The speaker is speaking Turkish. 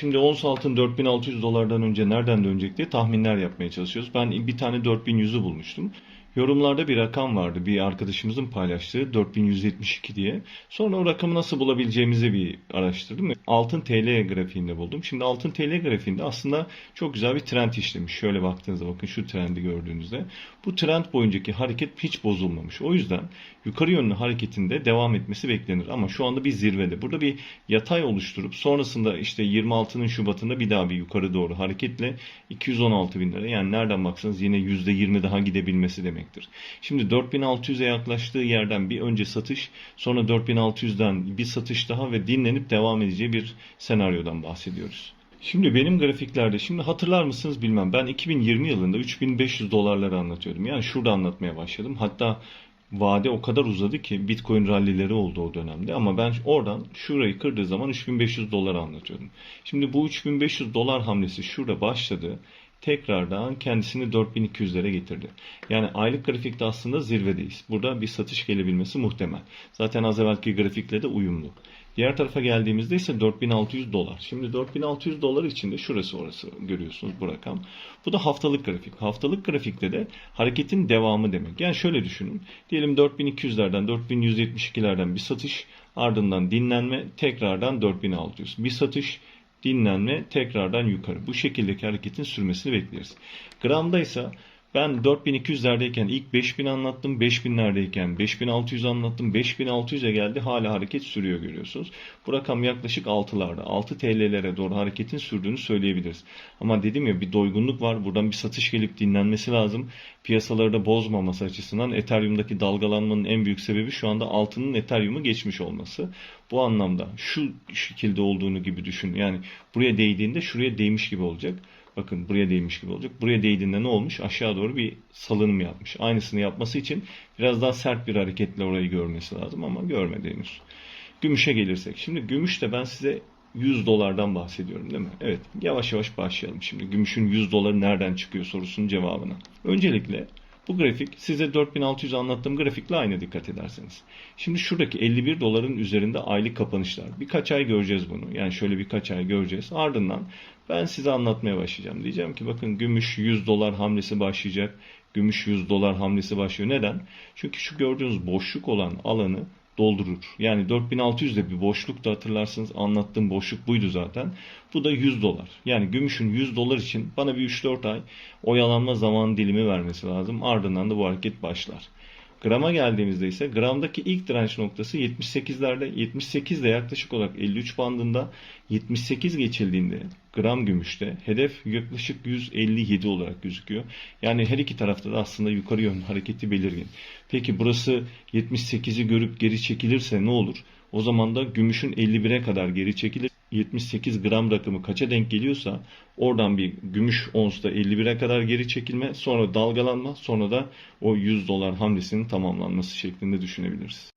Şimdi ons altın 4600 dolardan önce nereden dönecek diye tahminler yapmaya çalışıyoruz. Ben bir tane 4100'ü bulmuştum. Yorumlarda bir rakam vardı. Bir arkadaşımızın paylaştığı 4172 diye. Sonra o rakamı nasıl bulabileceğimizi bir araştırdım. Altın TL grafiğinde buldum. Şimdi altın TL grafiğinde aslında çok güzel bir trend işlemiş. Şöyle baktığınızda bakın şu trendi gördüğünüzde. Bu trend boyuncaki hareket hiç bozulmamış. O yüzden yukarı yönlü hareketinde devam etmesi beklenir. Ama şu anda bir zirvede. Burada bir yatay oluşturup sonrasında işte 26'nın Şubat'ında bir daha bir yukarı doğru hareketle 216 bin lira. Yani nereden baksanız yine %20 daha gidebilmesi demektir. Şimdi 4600'e yaklaştığı yerden bir önce satış sonra 4600'den bir satış daha ve dinlenip devam edeceği bir senaryodan bahsediyoruz. Şimdi benim grafiklerde şimdi hatırlar mısınız bilmem ben 2020 yılında 3500 dolarları anlatıyordum. Yani şurada anlatmaya başladım. Hatta vade o kadar uzadı ki Bitcoin rallileri oldu o dönemde ama ben oradan şurayı kırdığı zaman 3500 dolar anlatıyordum. Şimdi bu 3500 dolar hamlesi şurada başladı. Tekrardan kendisini 4200'lere getirdi. Yani aylık grafikte aslında zirvedeyiz. Burada bir satış gelebilmesi muhtemel. Zaten az evvelki grafikle de uyumlu. Diğer tarafa geldiğimizde ise 4600 dolar. Şimdi 4600 dolar içinde şurası orası görüyorsunuz bu rakam. Bu da haftalık grafik. Haftalık grafikte de hareketin devamı demek. Yani şöyle düşünün. Diyelim 4200'lerden 4172'lerden bir satış ardından dinlenme tekrardan 4600. Bir satış dinlenme tekrardan yukarı. Bu şekildeki hareketin sürmesini bekleriz. Gramda ise ben 4200'lerdeyken ilk 5000 anlattım. 5000'lerdeyken 5600 anlattım. 5600'e geldi. Hala hareket sürüyor görüyorsunuz. Bu rakam yaklaşık 6'larda. 6 TL'lere doğru hareketin sürdüğünü söyleyebiliriz. Ama dedim ya bir doygunluk var. Buradan bir satış gelip dinlenmesi lazım. Piyasaları da bozmaması açısından Ethereum'daki dalgalanmanın en büyük sebebi şu anda altının Ethereum'u geçmiş olması. Bu anlamda şu şekilde olduğunu gibi düşün. Yani buraya değdiğinde şuraya değmiş gibi olacak. Bakın buraya değmiş gibi olacak. Buraya değdiğinde ne olmuş? Aşağı doğru bir salınım yapmış. Aynısını yapması için biraz daha sert bir hareketle orayı görmesi lazım ama görmedi. Gümüşe gelirsek. Şimdi gümüşte ben size 100 dolardan bahsediyorum değil mi? Evet yavaş yavaş başlayalım şimdi. Gümüşün 100 doları nereden çıkıyor sorusunun cevabına. Öncelikle bu grafik size 4600 anlattığım grafikle aynı dikkat ederseniz. Şimdi şuradaki 51 doların üzerinde aylık kapanışlar. Birkaç ay göreceğiz bunu. Yani şöyle birkaç ay göreceğiz. Ardından ben size anlatmaya başlayacağım. Diyeceğim ki bakın gümüş 100 dolar hamlesi başlayacak. Gümüş 100 dolar hamlesi başlıyor. Neden? Çünkü şu gördüğünüz boşluk olan alanı doldurur. Yani 4600'de bir boşluk da hatırlarsınız anlattığım boşluk buydu zaten. Bu da 100 dolar. Yani gümüşün 100 dolar için bana bir 3-4 ay oyalanma zaman dilimi vermesi lazım. Ardından da bu hareket başlar. Grama geldiğimizde ise gramdaki ilk direnç noktası 78'lerde 78 ile yaklaşık olarak 53 bandında 78 geçildiğinde gram gümüşte hedef yaklaşık 157 olarak gözüküyor. Yani her iki tarafta da aslında yukarı yönlü hareketi belirgin. Peki burası 78'i görüp geri çekilirse ne olur? O zaman da gümüşün 51'e kadar geri çekilir. 78 gram rakamı kaça denk geliyorsa oradan bir gümüş onsta 51'e kadar geri çekilme sonra dalgalanma sonra da o 100 dolar hamlesinin tamamlanması şeklinde düşünebiliriz.